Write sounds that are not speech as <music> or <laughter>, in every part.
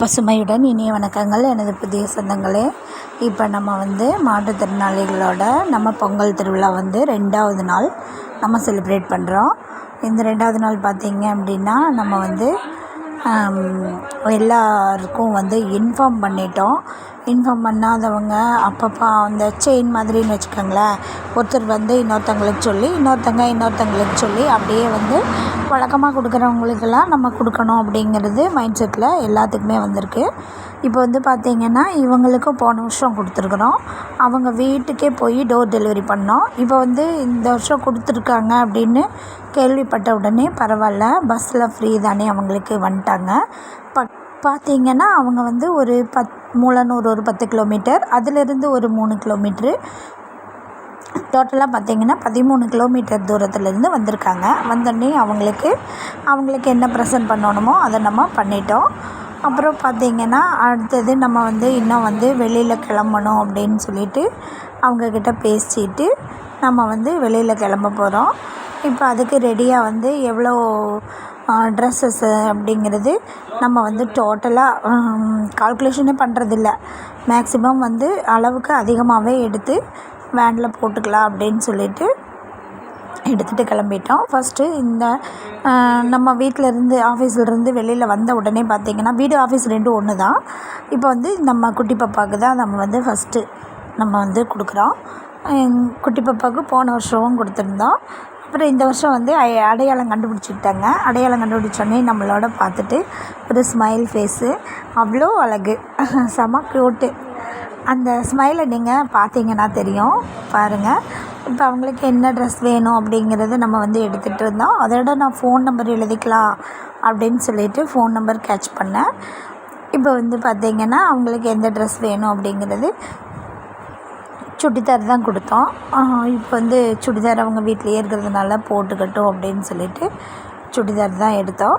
பசுமையுடன் இனிய வணக்கங்கள் எனது புதிய சொந்தங்களே. இப்போ நம்ம வந்து மாற்றுத்திறனாளிகளோட நம்ம பொங்கல் திருவிழா வந்து ரெண்டாவது நாள் நம்ம செலிப்ரேட் பண்ணுறோம் இந்த ரெண்டாவது நாள் பார்த்திங்க அப்படின்னா நம்ம வந்து எல்லாருக்கும் வந்து இன்ஃபார்ம் பண்ணிட்டோம். இன்ஃபார்ம் பண்ணாதவங்க அப்பப்போ அந்த செயின் மாதிரின்னு வச்சுக்கோங்களேன். ஒருத்தர் வந்து இன்னொருத்தங்களுக்கு சொல்லி இன்னொருத்தங்க இன்னொருத்தங்களுக்கு சொல்லி அப்படியே வந்து வழக்கமாக கொடுக்குறவங்களுக்கெல்லாம் நம்ம கொடுக்கணும் அப்படிங்கிறது மைண்ட் செட்டில் எல்லாத்துக்குமே வந்திருக்கு. இப்போ வந்து பார்த்திங்கன்னா இவங்களுக்கும் போன வருஷம் கொடுத்துருக்குறோம். அவங்க வீட்டுக்கே போய் டோர் டெலிவரி பண்ணோம். இப்போ வந்து இந்த வருஷம் கொடுத்துருக்காங்க அப்படின்னு கேள்விப்பட்ட உடனே பரவாயில்ல பஸ்ஸில் ஃப்ரீ தானே அவங்களுக்கு வந்துட்டாங்க. பட் பார்த்திங்கன்னா அவங்க வந்து ஒரு பத் மூலனூர் ஒரு பத்து கிலோமீட்டர் அதிலிருந்து ஒரு மூணு கிலோமீட்ரு டோட்டலாக பார்த்திங்கன்னா பதிமூணு கிலோமீட்டர் தூரத்துலேருந்து வந்திருக்காங்க. வந்தோடனே அவங்களுக்கு அவங்களுக்கு என்ன ப்ரெசன்ட் பண்ணணுமோ அதை நம்ம பண்ணிட்டோம். அப்புறம் பார்த்திங்கன்னா அடுத்தது நம்ம வந்து இன்னும் வந்து வெளியில் கிளம்பணும் அப்படின்னு சொல்லிட்டு அவங்கக்கிட்ட பேசிட்டு நம்ம வந்து வெளியில் கிளம்ப போகிறோம் இப்போ அதுக்கு ரெடியாக வந்து எவ்வளோ ட்ரெஸ்ஸஸ்ஸு அப்படிங்கிறது நம்ம வந்து டோட்டலாக கால்குலேஷனே பண்ணுறதில்ல மேக்ஸிமம் வந்து அளவுக்கு அதிகமாகவே எடுத்து வேனில் போட்டுக்கலாம் அப்படின்னு சொல்லிட்டு எடுத்துகிட்டு கிளம்பிட்டோம். ஃபஸ்ட்டு இந்த நம்ம வீட்டிலேருந்து ஆஃபீஸ்லேருந்து வெளியில் வந்த உடனே பார்த்திங்கன்னா வீடு ஆஃபீஸ் ரெண்டும் ஒன்று தான் இப்போ வந்து நம்ம குட்டி பாப்பாவுக்கு தான் நம்ம வந்து ஃபஸ்ட்டு நம்ம வந்து கொடுக்குறோம். குட்டி பாப்பாவுக்கு போன வருஷமும் கொடுத்துருந்தோம். அப்புறம் இந்த வருஷம் வந்து அடையாளம் கண்டுபிடிச்சிக்கிட்டாங்க. அடையாளம் கண்டுபிடிச்சோடனே நம்மளோட பார்த்துட்டு ஒரு ஸ்மைல் ஃபேஸு அவ்வளோ அழகு. <laughs> செம க்யூட்டு அந்த ஸ்மைலை நீங்கள் பார்த்தீங்கன்னா தெரியும். பாருங்கள் இப்போ அவங்களுக்கு என்ன ட்ரெஸ் வேணும் அப்படிங்கிறத நம்ம வந்து எடுத்துகிட்டு இருந்தோம் அதோட நான் ஃபோன் நம்பர் எழுதிக்கலாம் அப்படின்னு சொல்லிட்டு ஃபோன் நம்பர் கேட்ச் பண்ணேன். இப்போ வந்து பார்த்திங்கன்னா அவங்களுக்கு எந்த ட்ரெஸ் வேணும் அப்படிங்கிறது சுடிதார் தான் கொடுத்தோம். இப்போ வந்து சுடிதார் அவங்க வீட்லேயே இருக்கிறதுனால போட்டுக்கட்டும் அப்படின்னு சொல்லிட்டு சுடிதார் தான் எடுத்தோம்.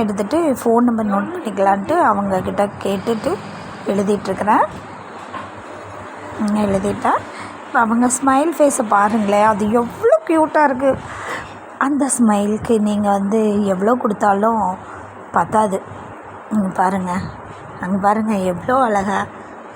எடுத்துகிட்டு ஃபோன் நம்பர் நோட் பண்ணிக்கலான்ட்டு அவங்கக்கிட்ட கேட்டுட்டு எழுதிட்டுருக்குறேன் எழுதிட்டேன் இப்போ அவங்க ஸ்மைல் ஃபேஸை பாருங்களேன் அது எவ்வளோ க்யூட்டாக இருக்குது அந்த ஸ்மைலுக்கு நீங்கள் வந்து எவ்வளோ கொடுத்தாலும் பத்தாது. பாருங்கள் அங்கே பாருங்கள் எவ்வளோ அழகாக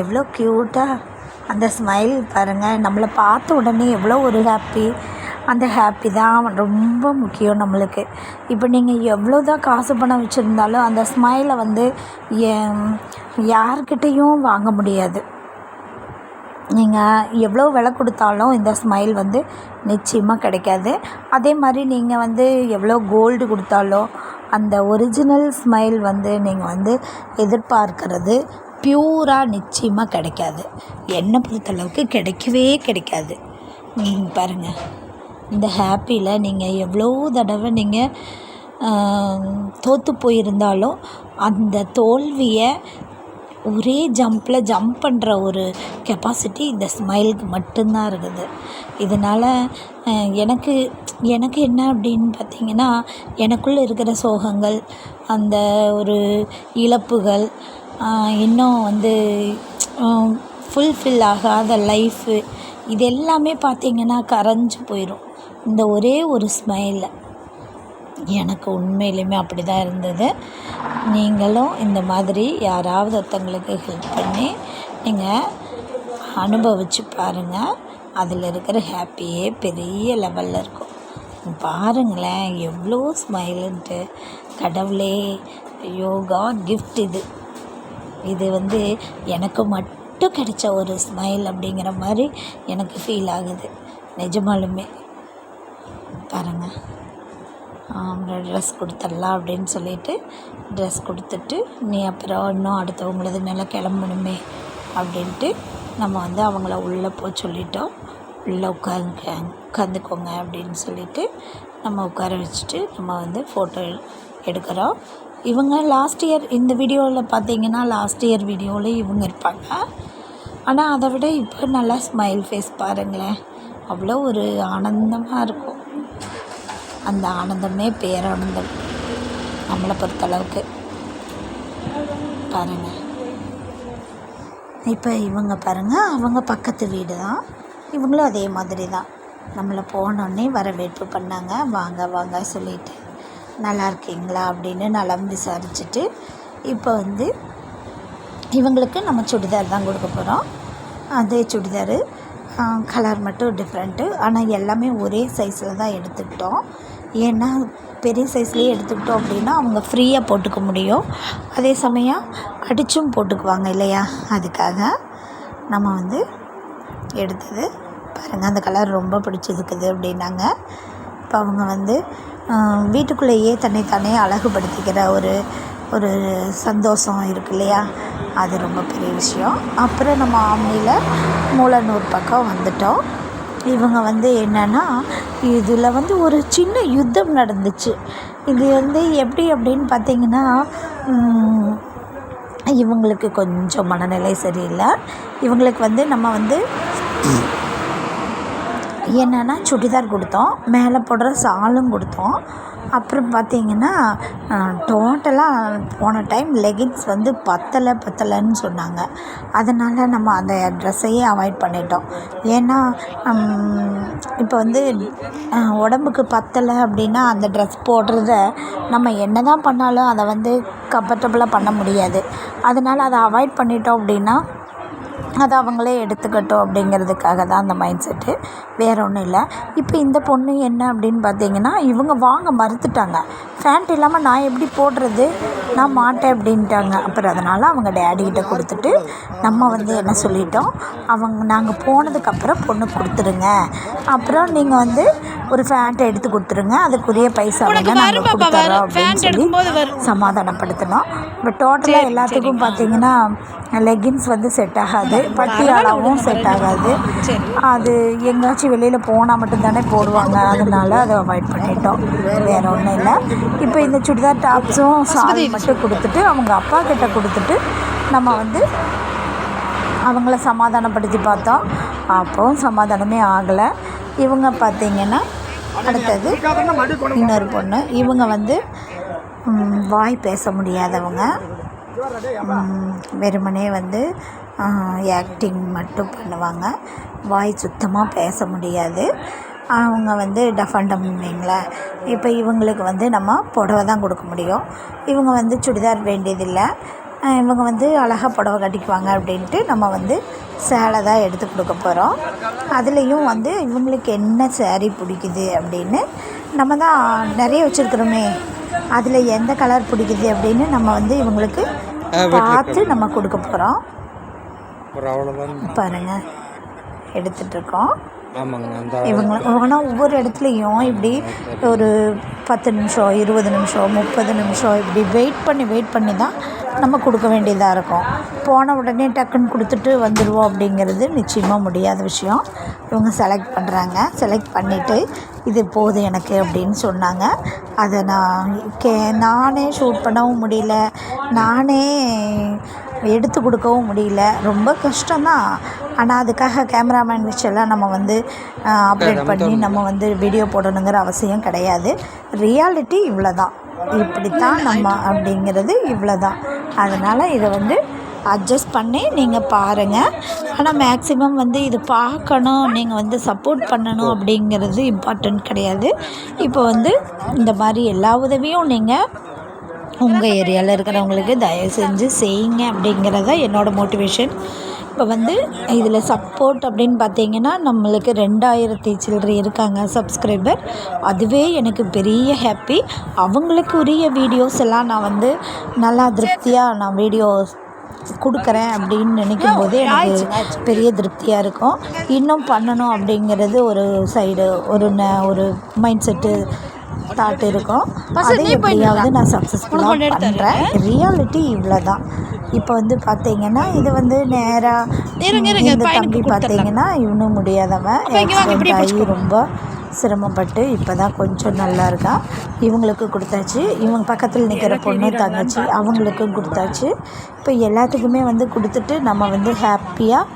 எவ்வளோ க்யூட்டாக அந்த ஸ்மைல் பாருங்கள் நம்மளை பார்த்த உடனே எவ்வளோ ஒரு ஹாப்பி அந்த ஹாப்பி தான் ரொம்ப முக்கியம் நம்மளுக்கு. இப்போ நீங்கள் எவ்வளோ தான் காசு பணம் வச்சுருந்தாலும் அந்த ஸ்மைலை வந்து யார்கிட்டேயும் வாங்க முடியாது. நீங்கள் எவ்வளோ விலை கொடுத்தாலும் இந்த ஸ்மைல் வந்து நிச்சயமாக கிடைக்காது. அதே மாதிரி நீங்கள் வந்து எவ்வளோ கோல்டு கொடுத்தாலும் அந்த ஒரிஜினல் ஸ்மைல் வந்து நீங்கள் வந்து எதிர்பார்க்கறது ப்யூராக நிச்சயமாக கிடைக்காது. என்னை பொறுத்தளவுக்கு கிடைக்கவே கிடைக்காது. பாருங்கள் இந்த ஹாப்பியில் நீங்கள் எவ்வளோ தடவை நீங்கள் தோற்று போயிருந்தாலும் அந்த தோல்வியை ஒரே ஜம்பில் ஜம்ப் பண்ணுற ஒரு கெப்பாசிட்டி இந்த ஸ்மைலுக்கு மட்டும்தான் இருக்குது. இதனால் எனக்கு எனக்கு என்ன அப்படின்னு பார்த்திங்கன்னா எனக்குள்ளே இருக்கிற சோகங்கள் அந்த ஒரு இழப்புகள் இன்னும் வந்து ஃபுல்ஃபில் ஆகாத லைஃபு இது எல்லாமே பார்த்திங்கன்னா கரைஞ்சி போயிடும் இந்த ஒரே ஒரு ஸ்மைலில் எனக்கு உண்மையிலுமே அப்படி தான் இருந்தது. நீங்களும் இந்த மாதிரி யாராவது ஒருத்தங்களுக்கு ஹெல்ப் பண்ணி நீங்கள் அனுபவித்து பாருங்கள் அதில் இருக்கிற ஹாப்பியே பெரிய லெவலில் இருக்கும். பாருங்களேன் எவ்வளோ ஸ்மைலுன்ட்டு கடவுளே ஐயோ காட் கிஃப்ட் இது. இது வந்து எனக்கு மட்டும் கிடைச்ச ஒரு ஸ்மைல் அப்படிங்கிற மாதிரி எனக்கு ஃபீல் ஆகுது. நிஜமாலுமே. பாருங்கள் ட்ரெஸ் கொடுத்துடலாம் அப்படின்னு சொல்லிட்டு ட்ரெஸ் கொடுத்துட்டு நீ அப்புறம் இன்னும் அடுத்தவங்களது நல்லா கிளம்பணுமே அப்படின்ட்டு நம்ம வந்து அவங்கள உள்ளே போக சொல்லிட்டோம். உள்ளே உட்காந்து உட்காந்துக்கோங்க அப்படின்னு சொல்லிட்டு நம்ம உட்கார வச்சுட்டு நம்ம வந்து ஃபோட்டோ எடுக்கிறோம். இவங்க லாஸ்ட் இயர் இந்த வீடியோவில் பார்த்தீங்கன்னா லாஸ்ட் இயர் வீடியோவில் இவங்க இருப்பாங்க. ஆனால் அதை விட இப்போ நல்லா ஸ்மைல் ஃபேஸ் பாருங்களேன். அவ்வளோ ஒரு ஆனந்தமாக இருக்கும். அந்த ஆனந்தமே பேரானந்தம் நம்மளை பொறுத்தளவுக்கு. பாருங்கள் இப்போ இவங்க பாருங்கள் அவங்க பக்கத்து வீடு தான் இவங்களும் அதே மாதிரி தான் நம்மளை போனோடனே வரவேற்பு பண்ணாங்க. வாங்க வாங்க சொல்லிட்டு. நல்லா இருக்கீங்களா அப்படின்னு நலம் விசாரிச்சுட்டு இப்போ வந்து இவங்களுக்கு நம்ம சுடிதார் தான் கொடுக்க போகிறோம் அதே சுடிதாரு கலர் மட்டும் டிஃப்ரெண்ட்டு ஆனால் எல்லாமே ஒரே சைஸில் தான் எடுத்துக்கிட்டோம். ஏன்னா பெரிய சைஸ்லேயே எடுத்துக்கிட்டோம் அப்படின்னா அவங்க ஃப்ரீயாக போட்டுக்க முடியும். அதே சமயம் அடித்தும் போட்டுக்குவாங்க இல்லையா? அதுக்காக நம்ம வந்து எடுத்தது. பாருங்கள் அந்த கலர் ரொம்ப பிடிச்சிருக்குது அப்படின்னாங்க. இப்போ அவங்க வந்து வீட்டுக்குள்ளேயே வீட்டுக்குள்ளேயே தன்னைத்தானே அழகுபடுத்திக்கிற ஒரு ஒரு சந்தோஷம் இருக்கு இல்லையா? அது ரொம்ப பெரிய விஷயம். அப்புறம் நம்ம ஆம்னியில் மூலனூர் பக்கம் வந்துட்டோம். இவங்க வந்து என்னென்னா இதில் வந்து ஒரு சின்ன யுத்தம் நடந்துச்சு. இது வந்து எப்படி அப்படின்னு பார்த்தீங்கன்னா இவங்களுக்கு கொஞ்சம் மனநிலை சரியில்லை. இவங்களுக்கு வந்து நம்ம வந்து என்னென்னா சுடிதார் கொடுத்தோம் மேலே போடுற சாலும் கொடுத்தோம். அப்புறம் பார்த்தீங்கன்னா டோட்டலாக போன டைம் லெகின்ஸ் வந்து பத்தலை பத்தலைன்னு சொன்னாங்க. அதனால் நம்ம அந்த ட்ரெஸ்ஸையே அவாய்ட் பண்ணிட்டோம். ஏன்னா இப்போ வந்து உடம்புக்கு பத்தலை அப்படின்னா அந்த ட்ரெஸ் போடுறத நம்ம என்ன தான் பண்ணாலும் அதை வந்து கம்ஃபர்டபுளாக பண்ண முடியாது. அதனால் அதை அவாய்ட் பண்ணிட்டோம் அப்படின்னா அதை அவங்களே எடுத்துக்கட்டும் அப்படிங்கிறதுக்காக தான் அந்த மைண்ட் செட்டு வேறு ஒன்றும் இல்லை. இப்போ இந்த பொண்ணு என்ன அப்படின்னு பார்த்தீங்கன்னா இவங்க வாங்க மறுத்துட்டாங்க. ஃபேண்ட் இல்லாமல் நான் எப்படி போடுறது? நான் மாட்டேன் அப்படின்ட்டாங்க. அப்புறம் அதனால் அவங்க டேடிக்கிட்ட கொடுத்துட்டு நம்ம வந்து என்ன சொல்லிட்டோம்? அவங்க நாங்கள் போனதுக்கப்புறம் பொண்ணு கொடுத்துருங்க. அப்புறம் நீங்கள் வந்து ஒரு ஃபேண்ட்டை எடுத்து கொடுத்துருங்க. அதுக்குரிய பைசா வேணால் நாங்கள் கொடுத்துட்றோம் அப்படின்னு சொல்லி சமாதானப்படுத்தினோம். இப்போ டோட்டலாக எல்லாத்துக்கும் பார்த்தீங்கன்னா லெகின்ஸ் வந்து செட் ஆகாது. பட்டியாலாவும் செட் ஆகாது. அது எங்கேயாச்சும் வெளியில் போனால் மட்டும்தானே போடுவாங்க. அதனால அதை அவாய்ட் பண்ணிட்டோம். வேறு ஒன்றும் இல்லை. இப்போ இந்த சுடிதார் டாப்ஸும் சாரி மட்டும் கொடுத்துட்டு அவங்க அப்பா கிட்ட கொடுத்துட்டு நம்ம வந்து அவங்கள சமாதானப்படுத்தி பார்த்தோம். அப்போவும் சமாதானமே ஆகலை. இவங்க பார்த்தீங்கன்னா அடுத்தது இன்னொரு பொண்ணு. இவங்க வந்து வாய் பேச முடியாதவங்க. வெறுமனே வந்து ஆக்டிங் மட்டும் பண்ணுவாங்க. வாய் சுத்தமாக பேச முடியாது. அவங்க வந்து டஃபண்டம் வைங்களேன் இப்போ இவங்களுக்கு வந்து நம்ம புடவை தான் கொடுக்க முடியும். இவங்க வந்து சுடிதார் வேண்டியதில்லை. இவங்க வந்து அழகாக புடவை கட்டிக்குவாங்க அப்படின்ட்டு நம்ம வந்து சேலை தான் எடுத்து கொடுக்க போகிறோம் அதுலேயும் வந்து இவங்களுக்கு என்ன saree பிடிக்குது அப்படின்னு நம்ம தான் நிறைய வச்சுருக்குறோமே. அதில் எந்த கலர் பிடிக்குது அப்படின்னு நம்ம வந்து இவங்களுக்கு பார்த்து நம்ம கொடுக்க போகிறோம் ஒரு அவ்வளோதான் பாருங்க எடுத்துட்ருக்கோம் இவங்க இவங்கன்னா ஒவ்வொரு இடத்துலையும் இப்படி ஒரு பத்து நிமிஷம் இருபது நிமிஷம் முப்பது நிமிஷம் இப்படி வெயிட் பண்ணி வெயிட் பண்ணி தான் நம்ம கொடுக்க வேண்டியதாக இருக்கும். போன உடனே டக்குன்னு கொடுத்துட்டு வந்துடுவோம் அப்படிங்கிறது நிச்சயமாக முடியாத விஷயம். இவங்க செலக்ட் பண்ணுறாங்க செலக்ட் பண்ணிவிட்டு இது போதும் எனக்கு அப்படின்னு சொன்னாங்க. அதை நான் கே நானே ஷூட் பண்ணவும் முடியல. நானே எடுத்து கொடுக்கவும் முடியல. ரொம்ப கஷ்டம்தான். ஆனால் அதுக்காக கேமராமேன் வச்செல்லாம் நம்ம வந்து அப்டேட் பண்ணி நம்ம வந்து வீடியோ போடணுங்கிற அவசியம் கிடையாது. ரியாலிட்டி இவ்வளோ தான் இப்படித்தான் நம்ம அப்படிங்கிறது இவ்வளோ தான் அதனால் இதை வந்து அட்ஜஸ்ட் பண்ணி நீங்கள் பாருங்கள் ஆனால் மேக்ஸிமம் வந்து இது பார்க்கணும். நீங்கள் வந்து சப்போர்ட் பண்ணணும் அப்படிங்கிறது இம்பார்ட்டண்ட் கிடையாது. இப்போ வந்து இந்த மாதிரி எல்லா உதவியும் நீங்கள் உங்கள் ஏரியாவில் இருக்கிறவங்களுக்கு தயவு செஞ்சு செய்யுங்க அப்படிங்கிறத என்னோடய மோட்டிவேஷன் இப்போ வந்து இதில் சப்போர்ட் அப்படின்னு பார்த்தீங்கன்னா நம்மளுக்கு ரெண்டாயிரத்தி சில்லறை இருக்காங்க சப்ஸ்கிரைபர் அதுவே எனக்கு பெரிய ஹாப்பி அவங்களுக்கு உரிய வீடியோஸ் எல்லாம் நான் வந்து நல்லா திருப்தியாக நான் வீடியோஸ் கொடுக்குறேன் அப்படின்னு நினைக்கும் போது எனக்கு பெரிய திருப்தியாக இருக்கும். இன்னும் பண்ணணும் அப்படிங்கிறது ஒரு சைடு ஒரு ந- ஒரு மைண்ட் செட்டு தாட் இருக்கும். அதை எப்படியாவது நான் சக்ஸஸ்ஃபுல்லாக பண்ணுறேன் ரியாலிட்டி இவ்வளோ தான் இப்போ வந்து பார்த்தீங்கன்னா இது வந்து நேராக இந்த தம்பி பார்த்தீங்கன்னா இன்னும் முடியாதவன். ஆக்சிடென்ட் ஆகி ரொம்ப சிரமப்பட்டு இப்போ தான் கொஞ்சம் நல்லா இருக்கா இவங்களுக்கு கொடுத்தாச்சு. இவங்க பக்கத்தில் நிற்கிற பொண்ணு தங்கச்சி அவங்களுக்கும் கொடுத்தாச்சு. இப்போ எல்லாத்துக்குமே வந்து கொடுத்துட்டு நம்ம வந்து ஹாப்பியாக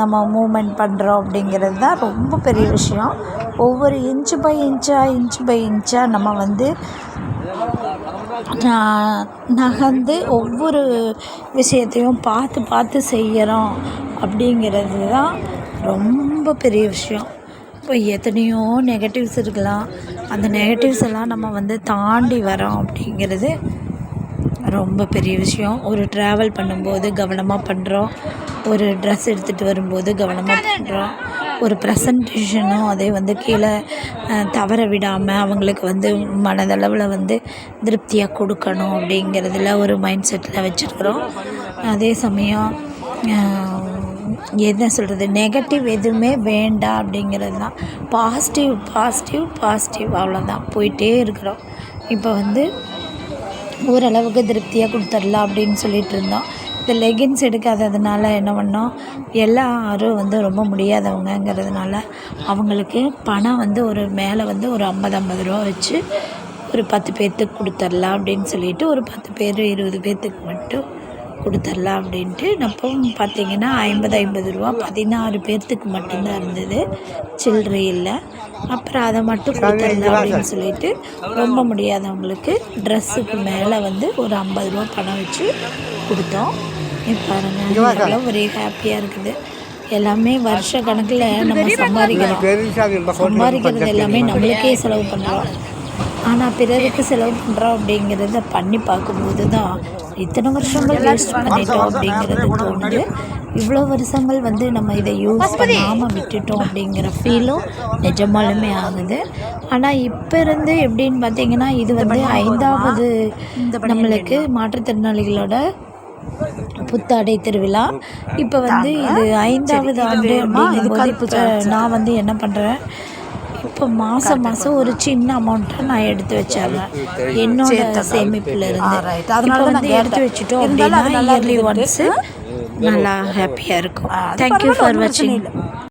நம்ம மூமெண்ட் பண்ணுறோம் அப்படிங்கிறது தான் ரொம்ப பெரிய விஷயம். ஒவ்வொரு இன்ச்சு பை இன்ச்சாக இன்ச்சு பை இன்ச்சாக நம்ம வந்து நகர்ந்து ஒவ்வொரு விஷயத்தையும் பார்த்து பார்த்து செய்கிறோம் அப்படிங்கிறது தான் ரொம்ப பெரிய விஷயம். இப்போ எத்தனையோ நெகட்டிவ்ஸ் இருக்கலாம். அந்த நெகட்டிவ்ஸ் எல்லாம் நம்ம வந்து தாண்டி வரோம் அப்படிங்கிறது ரொம்ப பெரிய விஷயம். ஒரு ட்ராவல் பண்ணும்போது கவனமாக பண்ணுறோம் ஒரு ட்ரெஸ் எடுத்துகிட்டு வரும்போது கவனமாக பண்ணுறோம் ஒரு ப்ரெசன்டேஷனும் அதே வந்து கீழே தவற விடாமல் அவங்களுக்கு வந்து மனதளவில் வந்து திருப்தியாக கொடுக்கணும் அப்படிங்கிறதுல ஒரு மைண்ட் செட்டில் வச்சுருக்குறோம். அதே சமயம் என்ன சொல்கிறது நெகட்டிவ் எதுவுமே வேண்டாம் அப்படிங்கிறது தான். பாசிட்டிவ் பாசிட்டிவ் பாசிட்டிவ் அவ்வளோதான் போயிட்டே இருக்கிறோம். இப்போ வந்து ஓரளவுக்கு திருப்தியாக கொடுத்துடலாம் அப்படின்னு சொல்லிட்டு இருந்தோம். இந்த லெகின்ஸ் எடுக்காததுனால என்ன பண்ணோம்? எல்லாரும் வந்து ரொம்ப முடியாதவங்கங்கிறதுனால அவங்களுக்கு பணம் வந்து ஒரு மேலே வந்து ஒரு ஐம்பது ஐம்பது ரூபா வச்சு ஒரு பத்து பேர்த்துக்கு கொடுத்துர்லாம் அப்படின்னு சொல்லிட்டு ஒரு பத்து பேர் இருபது பேர்த்துக்கு மட்டும் கொடுத்துர்லாம் அப்படின்ட்டு அப்போ பார்த்தீங்கன்னா ஐம்பது ஐம்பது ரூபா பதினாறு பேர்த்துக்கு மட்டும்தான் இருந்தது. சில்லறை இல்லை. அப்புறம் அதை மட்டும் கொடுத்துடலாம் அப்படின்னு சொல்லிட்டு ரொம்ப முடியாதவங்களுக்கு ட்ரெஸ்ஸுக்கு மேலே வந்து ஒரு ஐம்பது ரூபா பணம் வச்சு கொடுத்தோம். ஒரே ஹாப்பியாக இருக்குது. எல்லாமே வருஷ கணக்கில் நம்ம சம்பாதிக்கிறோம் சம்பாதிக்கிறது எல்லாமே நம்மளுக்கே செலவு பண்ணுறோம் ஆனால் பிறருக்கு செலவு பண்ணுறோம் அப்படிங்கிறத பண்ணி பார்க்கும்போது தான் இத்தனை வருஷங்கள் வேஸ்ட் பண்ணிட்டோம் அப்படிங்கிறது தோணுது. இவ்வளோ வருஷங்கள் வந்து நம்ம இதை யூஸ் பண்ணாமல் விட்டுட்டோம் அப்படிங்கிற ஃபீலும் நிஜமாலுமே ஆகுது. ஆனால் இப்போ இருந்து எப்படின்னு பார்த்தீங்கன்னா இது வந்து ஐந்தாவது நம்மளுக்கு மாற்றுத்திறனாளிகளோட புத்தாடை திருவிழா. இப்போ வந்து இது ஐந்தாவது ஆண்டு அப்படிங்கும்போது நான் வந்து என்ன பண்ணுறேன் இப்போ மாதம் மாதம் ஒரு சின்ன அமௌண்ட்டை நான் எடுத்து வச்சிடுறேன் என்னோட சேமிப்பில் இருந்து. இப்போ வந்து எடுத்து வச்சுட்டோம் அப்படின்னா இயர்லி ஒன்ஸு நல்லா ஹாப்பியாக இருக்கும். தேங்க்யூ ஃபார் வாட்சிங்